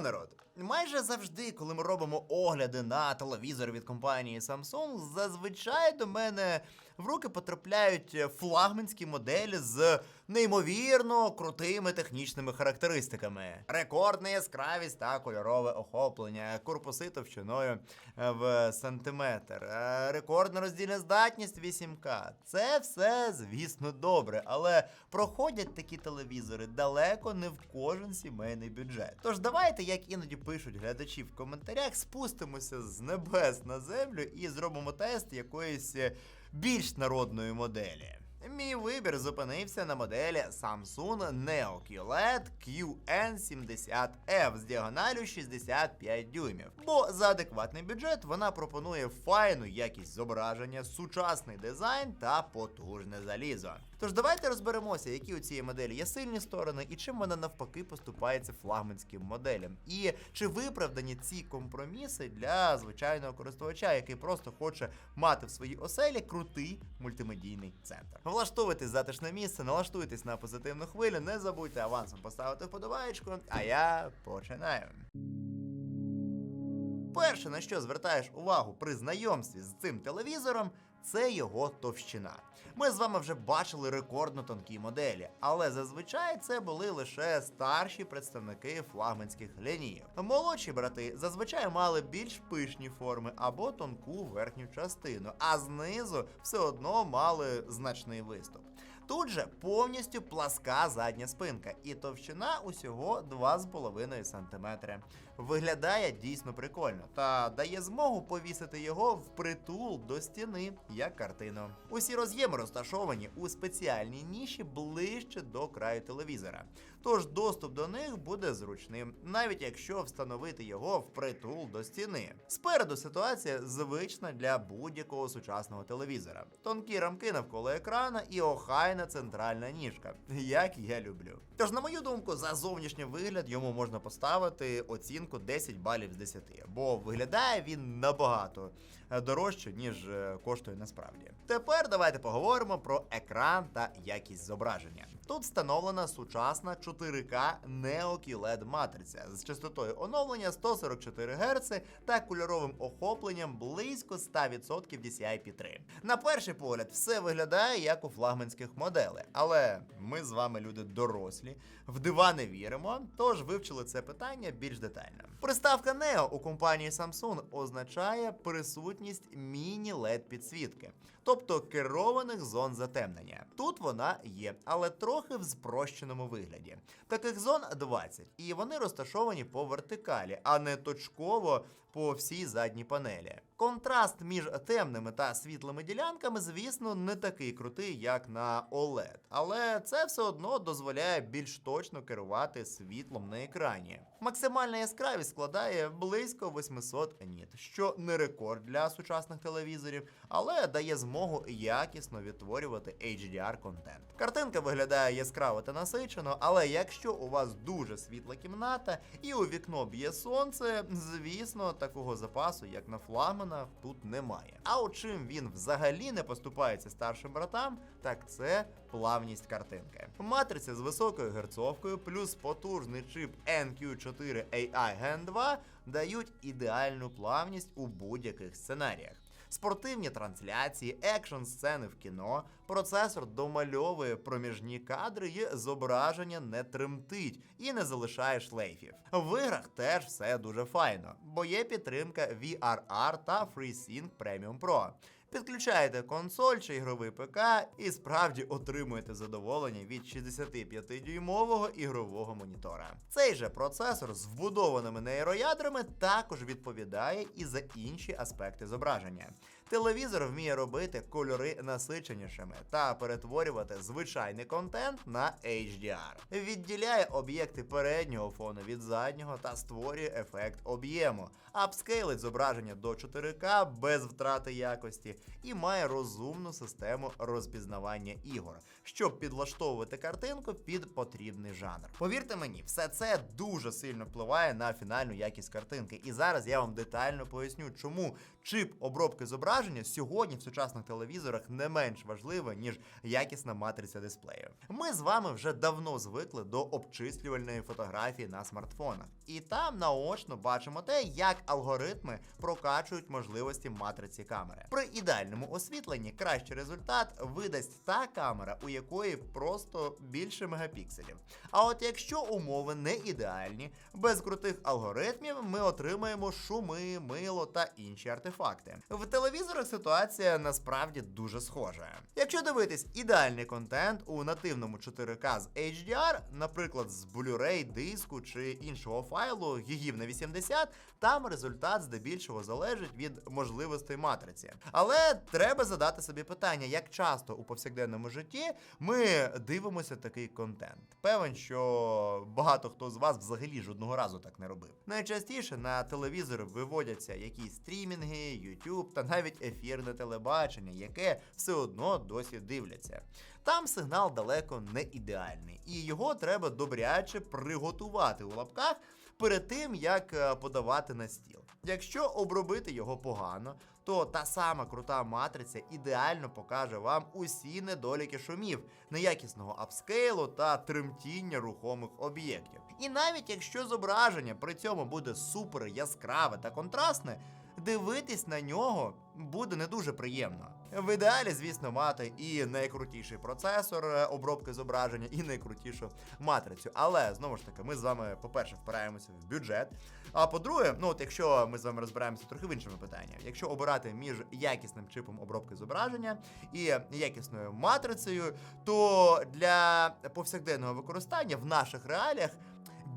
Народ? Майже завжди, коли ми робимо огляди на телевізор від компанії Samsung, зазвичай до мене в руки потрапляють флагманські моделі з неймовірно крутими технічними характеристиками. Рекордна яскравість та кольорове охоплення, корпуси товщиною е, в сантиметр, е, рекордна роздільна здатність 8К. Це все, звісно, добре, але проходять такі телевізори далеко не в кожен сімейний бюджет. Тож давайте, як іноді пишуть глядачі в коментарях, спустимося з небес на землю і зробимо тест якоїсь е, більш народної моделі. Мій вибір зупинився на моделі Samsung Neo QLED QN70F з діагоналю 65 дюймів. Бо за адекватний бюджет вона пропонує файну якість зображення, сучасний дизайн та потужне залізо. Тож давайте розберемося, які у цієї моделі є сильні сторони і чим вона навпаки поступається флагманським моделям. І чи виправдані ці компроміси для звичайного користувача, який просто хоче мати в своїй оселі крутий мультимедійний центр. Влаштовуйтесь затишне місце, налаштуйтесь на позитивну хвилю, не забудьте авансом поставити вподобаєчку, а я починаю. Перше, на що звертаєш увагу при знайомстві з цим телевізором, це його товщина. Ми з вами вже бачили рекордно тонкі моделі, але зазвичай це були лише старші представники флагманських лінійок. Молодші брати зазвичай мали більш пишні форми або тонку верхню частину, а знизу все одно мали значний виступ. Тут же повністю пласка задня спинка, і товщина усього 2,5 см. Виглядає дійсно прикольно та дає змогу повісити його впритул до стіни, як картину. Усі роз'єми розташовані у спеціальній ніші ближче до краю телевізора. Тож доступ до них буде зручним, навіть якщо встановити його впритул до стіни. Спереду ситуація звична для будь-якого сучасного телевізора. Тонкі рамки навколо екрана і охайна центральна ніжка, як я люблю. Тож, на мою думку, за зовнішній вигляд йому можна поставити оцінку 10 балів з 10, бо виглядає він набагато е, дорожче, ніж е, коштує насправді. Тепер давайте поговоримо про екран та якість зображення. Тут встановлена сучасна 4К Neo QLED матриця з частотою оновлення 144 Гц та кольоровим охопленням близько 100% DCI-P3. На перший погляд, все виглядає як у флагманських моделей, але ми з вами люди дорослі, в дива не віримо, тож вивчили це питання більш детально. Приставка Neo у компанії Samsung означає присутність міні-LED підсвітки, тобто керованих зон затемнення. Тут вона є, але трохи в спрощеному вигляді. Таких зон 20, і вони розташовані по вертикалі, а не точково по всій задній панелі. Контраст між темними та світлими ділянками, звісно, не такий крутий, як на OLED, але це все одно дозволяє більш точно керувати світлом на екрані. Максимальна яскравість складає близько 800 ніт, що не рекорд для сучасних телевізорів, але дає змогу якісно відтворювати HDR контент. Картинка виглядає яскраво та насичено, але якщо у вас дуже світла кімната і у вікно б'є сонце, звісно, такого запасу, як на флагманах, тут немає. А от чим він взагалі не поступається старшим братам, так це плавність картинки. Матриця з високою герцовкою плюс потужний чип NQ4 AI Gen 2 дають ідеальну плавність у будь-яких сценаріях. Спортивні трансляції, екшн сцени в кіно, процесор домальовує проміжні кадри і зображення не тремтить і не залишає шлейфів. В іграх теж все дуже файно, бо є підтримка VRR та FreeSync Premium Pro. Підключаєте консоль чи ігровий ПК і справді отримуєте задоволення від 65-дюймового ігрового монітора. Цей же процесор з вбудованими нейроядрами також відповідає і за інші аспекти зображення. Телевізор вміє робити кольори насиченішими та перетворювати звичайний контент на HDR. Відділяє об'єкти переднього фону від заднього та створює ефект об'єму, апскейлить зображення до 4К без втрати якості і має розумну систему розпізнавання ігор, щоб підлаштовувати картинку під потрібний жанр. Повірте мені, все це дуже сильно впливає на фінальну якість картинки. І зараз я вам детально поясню, чому чип обробки зображення сьогодні в сучасних телевізорах не менш важливе, ніж якісна матриця дисплею. Ми з вами вже давно звикли до обчислювальної фотографії на смартфонах, і там наочно бачимо те, як алгоритми прокачують можливості матриці камери. При ідеальному освітленні кращий результат видасть та камера, у якої просто більше мегапікселів. А от якщо умови не ідеальні, без крутих алгоритмів ми отримаємо шуми, мило та інші артефакти. В телевізорах ситуація насправді дуже схожа. Якщо дивитись ідеальний контент у нативному 4К з HDR, наприклад, з Blu-ray, диску чи іншого файлу гігів на 80, там результат здебільшого залежить від можливостей матриці. Але треба задати собі питання, як часто у повсякденному житті ми дивимося такий контент. Певен, що багато хто з вас взагалі жодного разу так не робив. Найчастіше на телевізори виводяться якісь стрімінги, YouTube та навіть ефірне телебачення, яке все одно досі дивляться. Там сигнал далеко не ідеальний, і його треба добряче приготувати у лапках перед тим, як е, подавати на стіл. Якщо обробити його погано, то та сама крута матриця ідеально покаже вам усі недоліки шумів, неякісного апскейлу та тремтіння рухомих об'єктів. І навіть якщо зображення при цьому буде супер яскраве та контрастне, дивитись на нього буде не дуже приємно. В ідеалі, звісно, мати і найкрутіший процесор е, обробки зображення, і найкрутішу матрицю. Але знову ж таки, ми з вами, по-перше, впираємося в бюджет. А по-друге, ну от якщо ми з вами розбираємося трохи в іншому питанні, якщо обирати між якісним чипом обробки зображення і якісною матрицею, то для повсякденного використання в наших реаліях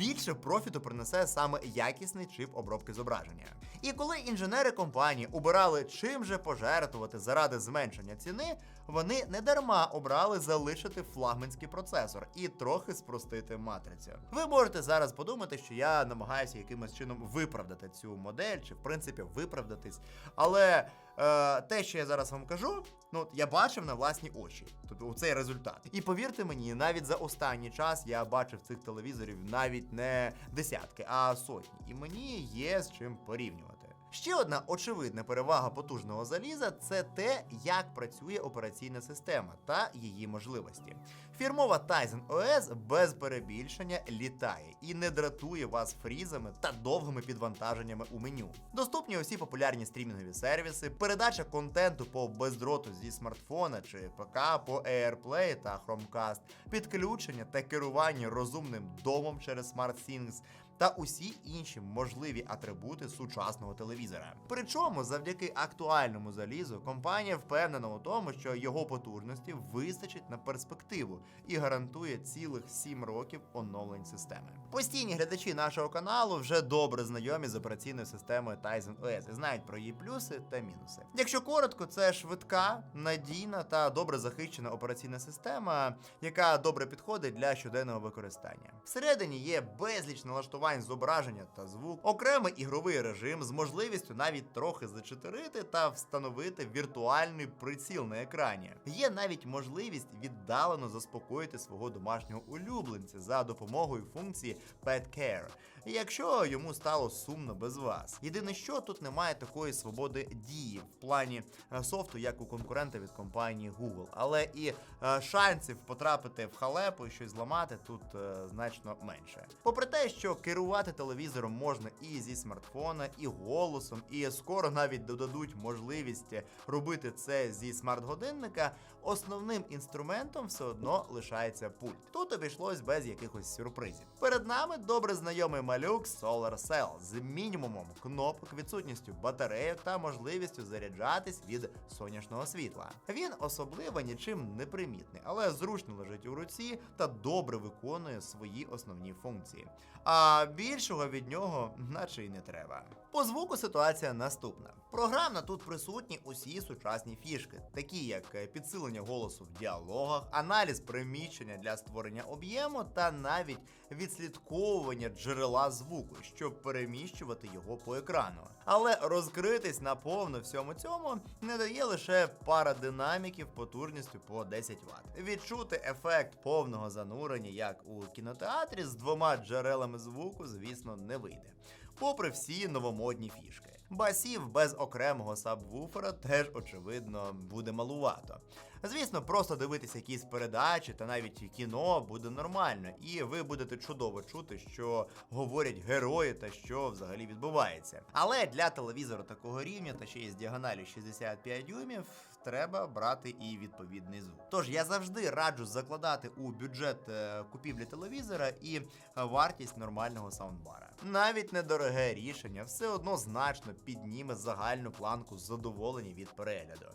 більше профіту принесе саме якісний чип обробки зображення. І коли інженери компанії обирали чим же пожертвувати заради зменшення ціни, вони не дарма обрали залишити флагманський процесор і трохи спростити матрицю. Ви можете зараз подумати, що я намагаюся якимось чином виправдати цю модель, чи в принципі виправдатись. Але е, те, що я зараз вам кажу, ну от я бачив на власні очі. Тобто цей результат. І повірте мені, навіть за останній час я бачив цих телевізорів навіть не десятки, а сотні. І мені є з чим порівнювати. Ще одна очевидна перевага потужного заліза це те, як працює операційна система та її можливості. Фірмова Tizen OS без перебільшення літає і не дратує вас фрізами та довгими підвантаженнями у меню. Доступні усі популярні стрімінгові сервіси, передача контенту по бездроту зі смартфона чи ПК по AirPlay та Chromecast, підключення та керування розумним домом через SmartThings, та усі інші можливі атрибути сучасного телевізора. Причому, завдяки актуальному залізу, компанія впевнена у тому, що його потужності вистачить на перспективу і гарантує цілих 7 років оновлень системи. Постійні глядачі нашого каналу вже добре знайомі з операційною системою Tizen OS і знають про її плюси та мінуси. Якщо коротко, це швидка, надійна та добре захищена операційна система, яка добре підходить для щоденного використання. Всередині є безліч налаштувань зображення та звук, окремий ігровий режим з можливістю навіть трохи зачитерити та встановити віртуальний приціл на екрані. Є навіть можливість віддалено заспокоїти свого домашнього улюбленця за допомогою функції Pet Care, якщо йому стало сумно без вас. Єдине, що тут немає такої свободи дії в плані е, софту, як у конкурента від компанії Google, але і е, шансів потрапити в халепу і щось зламати тут е, значно менше. Попри те, що керувати телевізором можна і зі смартфона, і голосом, і скоро навіть додадуть можливість робити це зі смарт-годинника. Основним інструментом все одно лишається пульт. Тут обійшлось без якихось сюрпризів. Перед нами добре знайомий малюк Solar Cell з мінімумом кнопок, відсутністю батарейок та можливістю заряджатись від сонячного світла. Він особливо нічим не примітний, але зручно лежить у руці та добре виконує свої основні функції. А більшого від нього, наче й не треба. По звуку ситуація наступна. Програмно тут присутні усі сучасні фішки, такі як е, підсилення голосу в діалогах, аналіз приміщення для створення об'єму та навіть відслідковування джерела звуку, щоб переміщувати його по екрану. Але розкритись наповну всьому цьому не дає лише пара динаміків потужністю по 10 Вт. Відчути ефект повного занурення, як у кінотеатрі, з двома джерелами звуку, звісно, не вийде. Попри всі новомодні фішки. Басів без окремого сабвуфера теж, очевидно, буде малувато. Звісно, просто дивитися якісь передачі та навіть кіно буде нормально, і ви будете чудово чути, що говорять герої та що взагалі відбувається. Але для телевізора такого рівня та ще й з діагоналі 65 дюймів треба брати і відповідний звук. Тож я завжди раджу закладати у бюджет е, купівлі телевізора і вартість нормального саундбара. Навіть недороге рішення все одно значно підніме загальну планку задоволення від перегляду.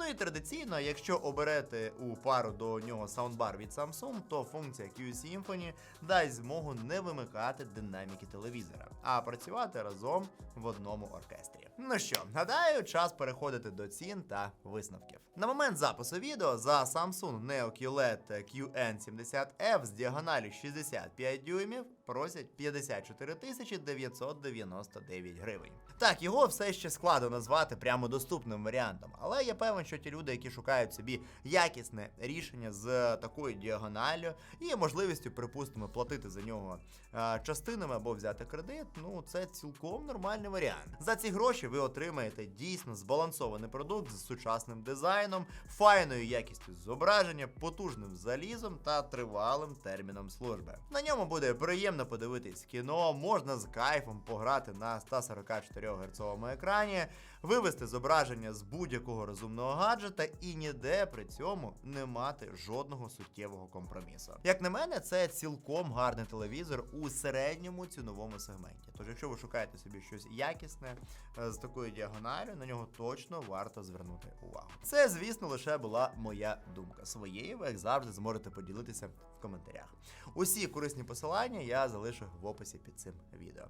Ну і традиційно, якщо оберете у пару до нього саундбар від Samsung, то функція Q Symphony дасть змогу не вимикати динаміки телевізора, а працювати разом в одному оркестрі. Ну що, гадаю, час переходити до цін та висновків. На момент запису відео за Samsung Neo QLED QN70F з діагоналі 65 дюймів просять 54 тисячі 999 гривень. Так, його все ще складно назвати прямо доступним варіантом, але я певен, що ті люди, які шукають собі якісне рішення з такою діагоналлю і можливістю, припустимо, платити за нього е, частинами або взяти кредит, ну це цілком нормальний варіант. За ці гроші ви отримаєте дійсно збалансований продукт з сучасним дизайном, файною якістю зображення, потужним залізом та тривалим терміном служби. На ньому буде приємно подивитись кіно, можна з кайфом пограти на 144 Гц екрані, вивести зображення з будь-якого розумного гаджета і ніде при цьому не мати жодного суттєвого компромісу. Як на мене, це цілком гарний телевізор у середньому ціновому сегменті. Тож, якщо ви шукаєте собі щось якісне е, з такою діагоналю, на нього точно варто звернути увагу. Це, звісно, лише була моя думка. Своєю ви, як завжди, зможете поділитися в коментарях. Усі корисні посилання я залишу в описі під цим відео.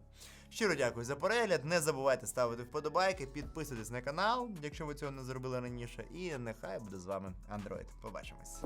Щиро дякую за перегляд. Не забувайте ставити вподобайки, підписуйтесь на канал, якщо ви цього не зробили раніше. І нехай буде з вами Android. Побачимось.